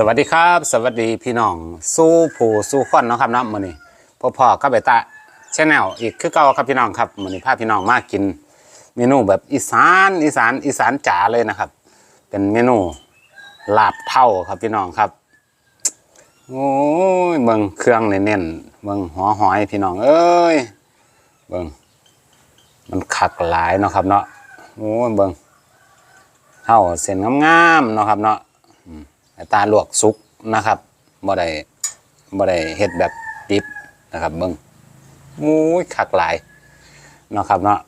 สวัสดีครับ สวัสดีพี่น้องสู้ผู้สู้คนเนาะครับเนาะมื้อนี้พ่อพ่อก็ไปตะชแนลอีกคือเก่าครับพี่น้องครับมื้อนี้พาพี่น้องมากิน เมนูแบบอีสานอีสานอีสานจ๋าเลยนะครับ เป็นเมนูลาบเท่าครับพี่น้องครับโอ้ยเบิ่งเครื่องเน้นๆเบิ่งหัวหอยพี่น้องเอ้ยเบิ่งมันคักหลายเนาะครับเนาะโอ้ยเบิ่งเท่าเส้นงามๆเนาะครับเนาะ ตาลวกสุกนะครับบ่ได้บ่ได้เฮ็ดแบบดิบนะครับเบิ่งมู้ยคักหลายเนาะครับเนาะ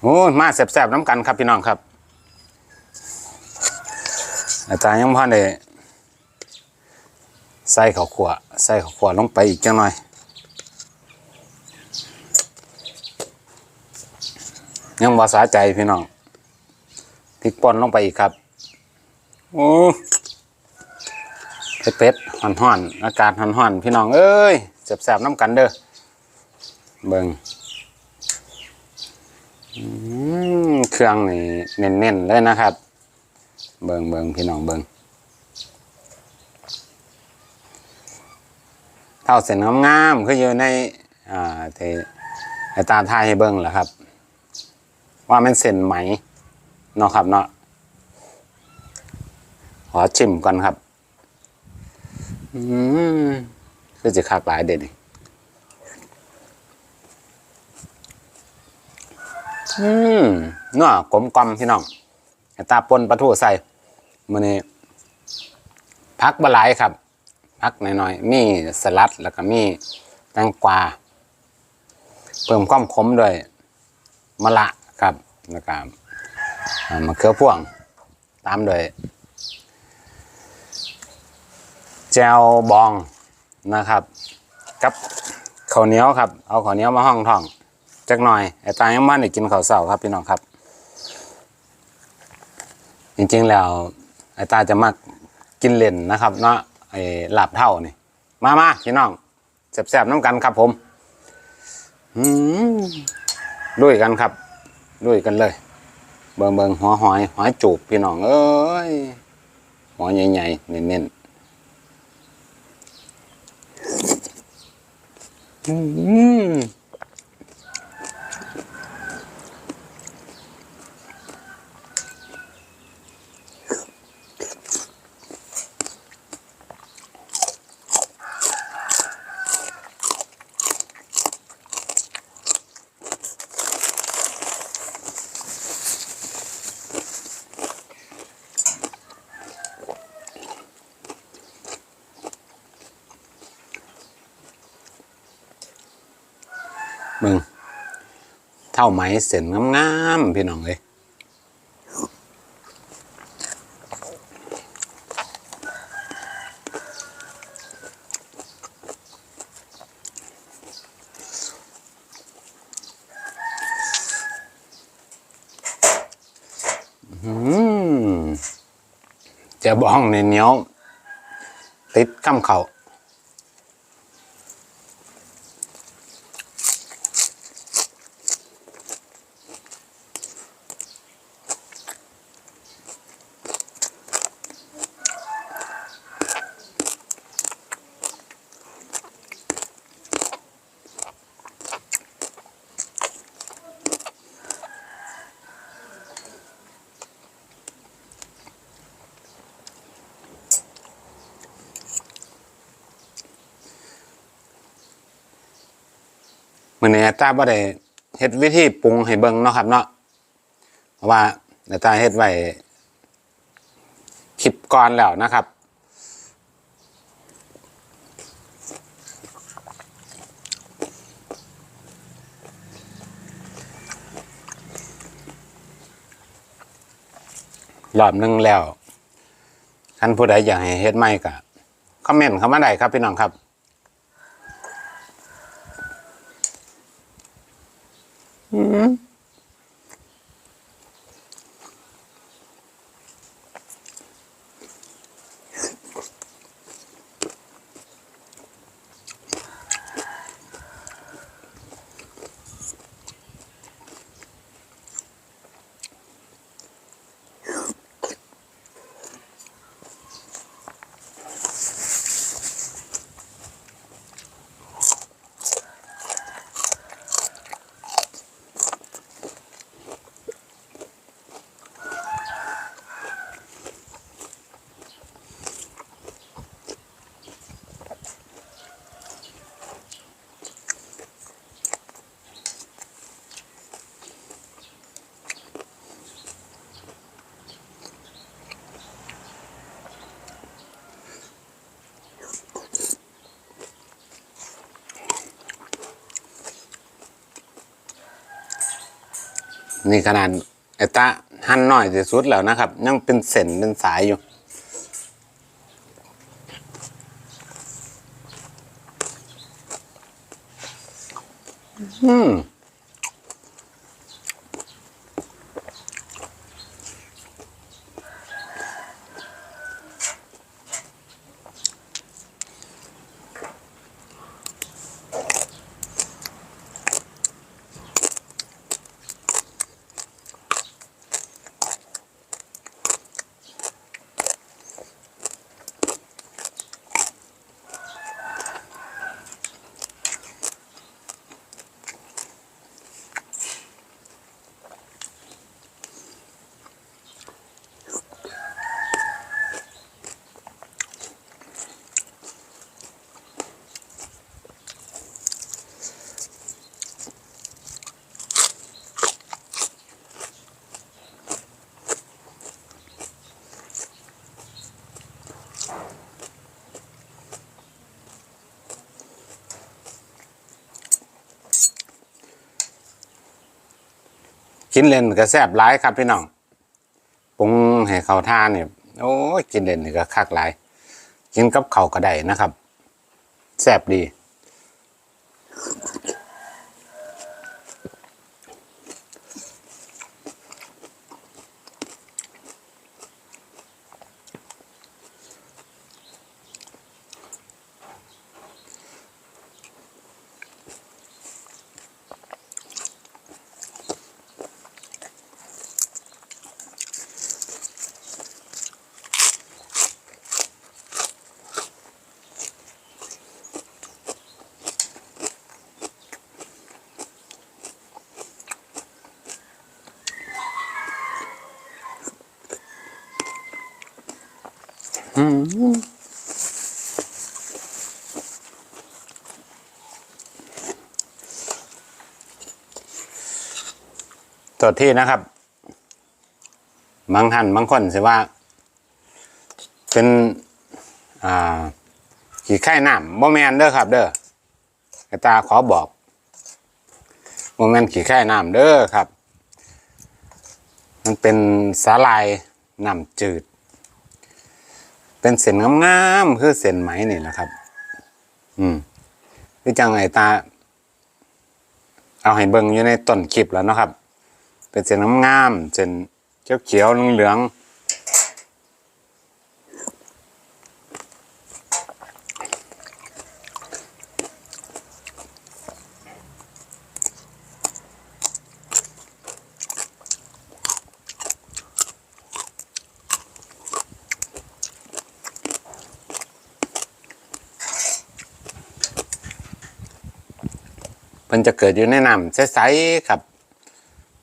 โอ้มาแซ่บๆน้ำกันครับพี่น้องครับ อาจารย์ยังพ่อได้ใส่ข้าวขัวใส่ข้าวขัวลงไปอีกจังหน่อยยังบ่สาใจพี่น้องพริกป่นลงไปอีกครับ โอ้เผ็ดๆห่อนๆอากาศห่อนๆพี่น้องเอ้ยแสบๆน้ำกันเด้อเบิ่งเครื่องนี่เน้นๆเลยนะครับ เบิ่งเบิ่งพี่น้องเบิ่งเท่าเส้นงามๆคืออยู่ในอ่าเทไอตาทยให้เบิ่งแหละครับ ว่ามันเส้นไหมเนาะครับเนาะ ขอชิมก่อนครับ อืมคือจะคักหลายเด็ดนี่อืมนัวกลมกลอมพี่น้องตาปนปลาทูใส่มื้อนี้พักบหลายครับพักหน่อยๆมีสลัดแล้วก็มีแตงกวาเพิ่มความขมด้วยมะละครับแล้วก็มะเขือพ่วง ตามด้วย แจวบองนะครับกับข้าวเหนียวครับ เอาข้าวเหนียวมาห้องท้องจักหน่อยไอ้ตายังมันได้กินข้าวเสาครับพี่น้องครับ จริงๆแล้วไอ้ตาจะมักกินเล่นนะครับเนาะไอ้หลับเท่านี่มามาพี่น้องแสบๆน้ำกันครับผมอืมด้วยกันครับด้วยกันเลย เบิงเบิงหัวหอยหอยจูบพี่น้องเอ้ยหัวใหญ่ๆเน้นๆ อืาไหมเส้นงามๆพี่น้องเอ้ยจะบ้องในเหนียวติดข้ามเข่า มื้อนี้อาตาบ่ได้เฮ็ดวิธีปรุงให้เบิ่งเนาะครับเนาะเพราะว่าอาตาเฮ็ดไว้คลิปก่อนแล้วนะครับรอบนึงแล้วท่านผู้ใดอยากให้เฮ็ดใหม่ก็คอมเมนต์เข้ามาได้ครับพี่น้องครับ นี่ขนาดไอ้ตาหั่นน้อยที่สุดแล้วนะครับ ยังเป็นเส้นเป็นสายอยู่ อืม กินเล่นก็แซ่บหลายครับพี่น้องปรุงให้เขาทานเนี่ยโอ้ยกินเล่นก็คักหลาย กินกับเขาวก็ได้นะครับ แซ่บดี ตัวที่นะครับบางท่านบางคนสิว่า เป็นอ่าขี่ไข่น้ำบ่แมนเด้อครับ เด้อตาขอบอกบ่แมนขี่ไข่น้ำเด้อครับ มันเป็นสาลายน้ำจืด เป็นเส้นงามๆคือเส้นไหมนี่แหละครับ อืมคือจังไอตา เอาให้เบิ่งอยู่ในต้นคลิปแล้วเนาะครับ เป็นเส้นงามๆเส้นเขียวๆเหลืองๆ มันจะเกิดอยู่ในน้ำใสๆครับ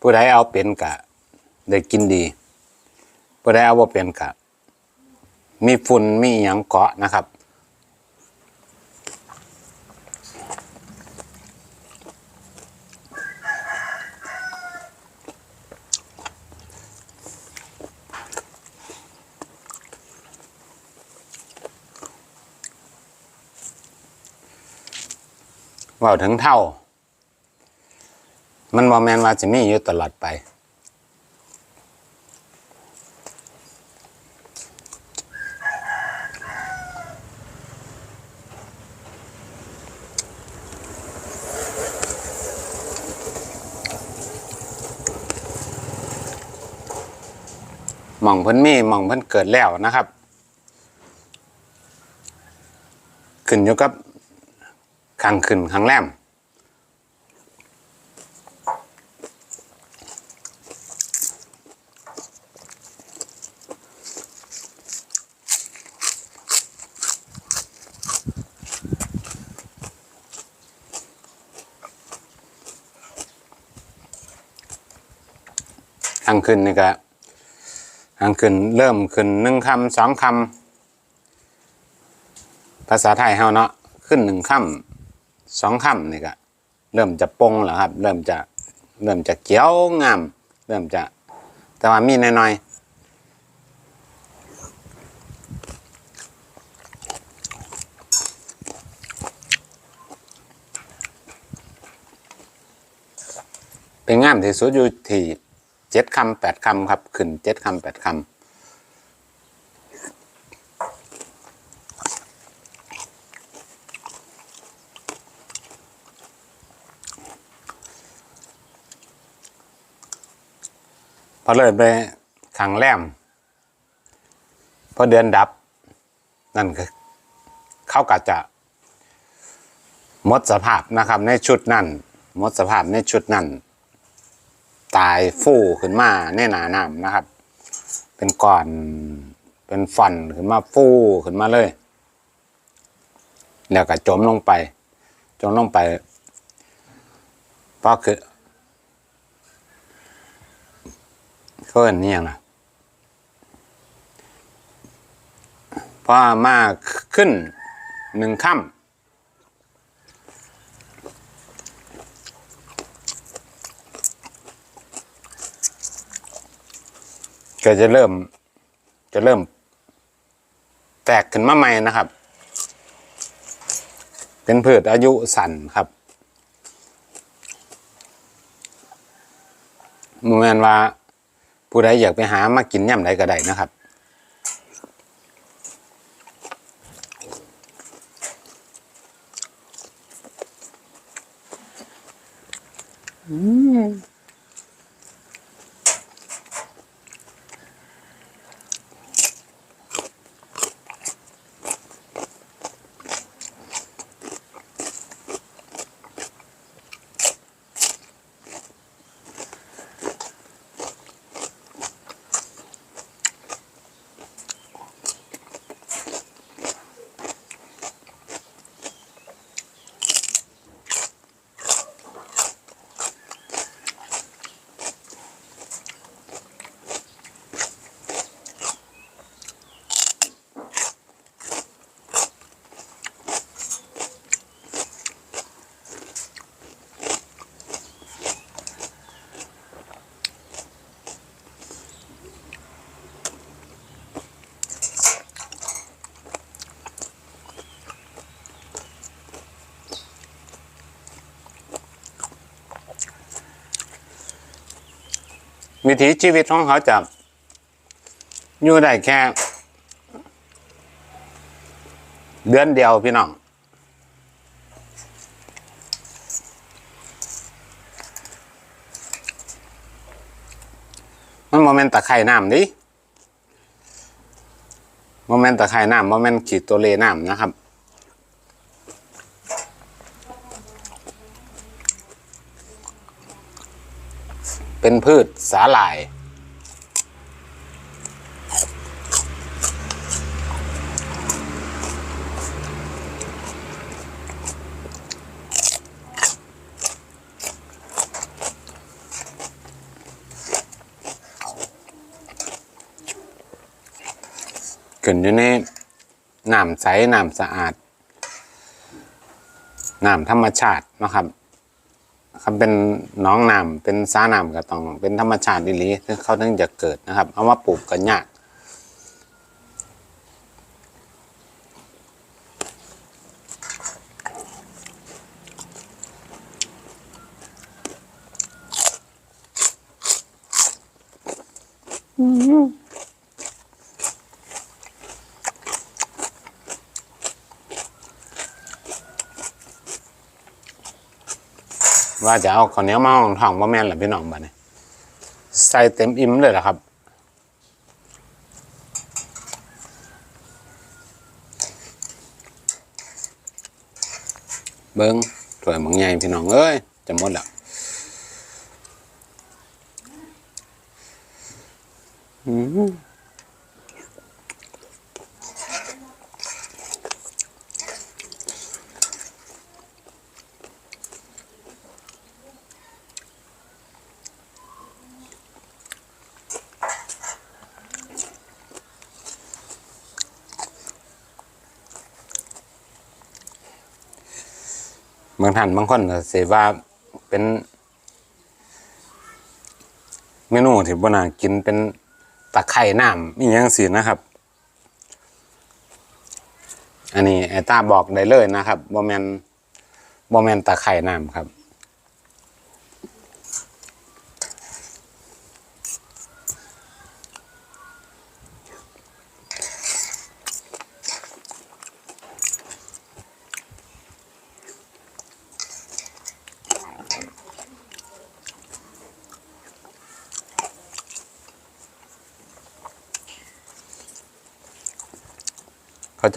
ผู้ใดเอาเป็นกะได้กินดี ผู้ใดเอาบ่เป็นกะมีฝุ่นมีหยังเกาะนะครับว่าถึงเท่า มันบอแมนว่าจะมีอยู่ตลอดไปหม่องเพิ่นมีหม่องเพิ่นเกิดแล้วนะครับ ขึ้นอยู่กับขังขึ้นขังแรม ขึ้นนี่ก็ทางขึ้นเริ่มขึ้นหนึ่งคำสองคำภาษาไทยเฮาเนาะขึ้นหนึ่งคำสองคำนี่ก็เริ่มจะปงแล้วครับ เริ่มจะเริ่มจะเขียวงาม เริ่มจะแต่ว่ามีน้อยๆเป็นงามที่สุดอยู่ที่ จ็ดคำแปดคำครับ ขึ้นเจ็ดคำแปดคำพอเลยไปขังแรมพอเดือนดับ นั่นคือเขาก็จะหมดสภาพนะครับ ในชุดนั้นหมดสภาพในชุดนั้น ตายฟู่ขึ้นมาในหนาน้ำนะครับ เป็นก้อนเป็นฟันขึ้นมาฟู่ขึ้นมาเลย แล้วก็จมลงไป จมลงไปเพราะคือเขาเห็นนี่ยังนะเพราะมาขึ้นหนึ่งค่ำ ก็จะเริ่ม จะเริ่ม แตกขึ้นมาใหม่นะครับ เป็นพืชอายุสั้นครับโมเมนว่า ผู้ใดอยากไปหามากินย่ำใดก็ได้นะครับ วิถีชีวิตของเขาจะอยู่ได้แค่ เดือนเดียวพี่น้องมันโมเมนต์ตะไคร่น้ำดิโมเมนต์ตะไคร่น้ำโมเมนต์ขีดตัวเลน้ำนะครับ เป็นพืชสาหร่าย ขึ้นอยู่ในน้ำใสน้ำสะอาดน้ำธรรมชาตินะครับ คำเป็นน้องน้ำเป็นสาน้ำก็ต้องเป็นธรรมชาติดีลีถึงเขาถึงจะเกิดนะครับ เอามาปลูกกันยาก ว่าจะเอาข้าวเหนียวมาห้องทองว่าแม่นหรือพี่น้องบ้านนี่ใส่เต็มอิ่มเลยเหรอครับเบิ้งถวยบางใหญ่พี่น้องเอ้ยจะหมดแล้วอืมางท่านบางคนก็เสว่าเป็น เมนูที่บน่ากินเป็นตะไคร่น้ำมีอย่างสินะครับ อันนี้ไอตาบอกได้เลยนะครับบ่แมนบ่แมนตะไคร่น้ำครับ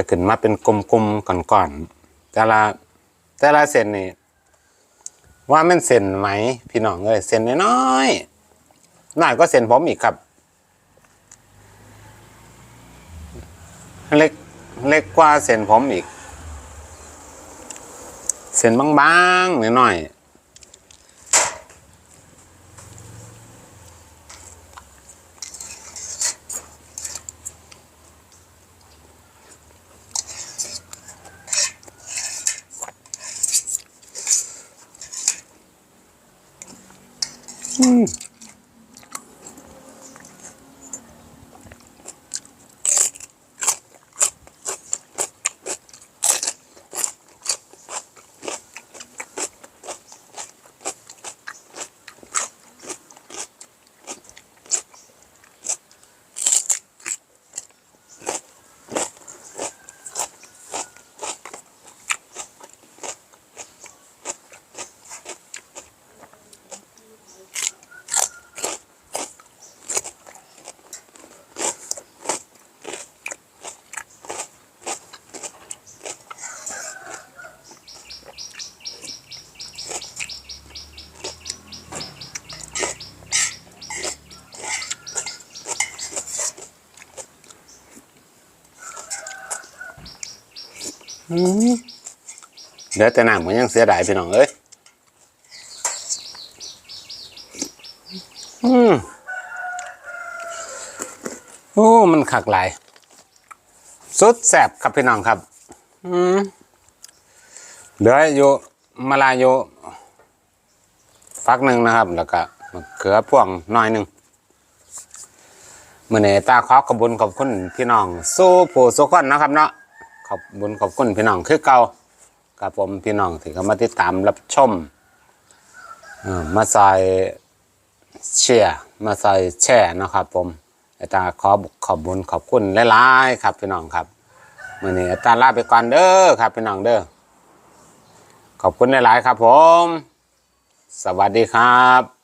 จะขึ้นมาเป็นกลมๆก่อนๆแต่ละแต่ละเส้นนี่ว่ามันเส้นไหมพี่น้องเอ้ยเส้นน้อยๆน้อยก็เส้นผมอีกครับ เล็กเล็กกว่าเส้นผมอีก เส้นบางๆน่อยๆ Ooh. เดี๋ยวแต่น้ำมันยังเสียดายพี่น้องเอ้ยอืมโอ้ มันขักหลายสุดแสบครับพี่น้องครับ อืมเหลืออยู่มาลาอยู่ฟักหนึ่งนะครับ แล้วก็เขือพ่วงน้อยหนึ่งเมื่อนี้ตาขอขอบคุญขอบคุณพี่น้องสู้ผู้สู้คนนะครับเนาะ ขอบบุญขอบคุณพี่น้องคือเก่ากับผมพี่น้องที่เข้ามาติดตามรับชมมาใส่เชียร์มาใส่แช่นะครับ ผมอาตาขอขอบบุญขอบคุณหลายๆครับพี่น้องครับมื่อนี้อาตาลาไปก่อนเด้อครับพี่น้องเด้อขอบคุณหลายๆครับ ผม สวัสดีครับ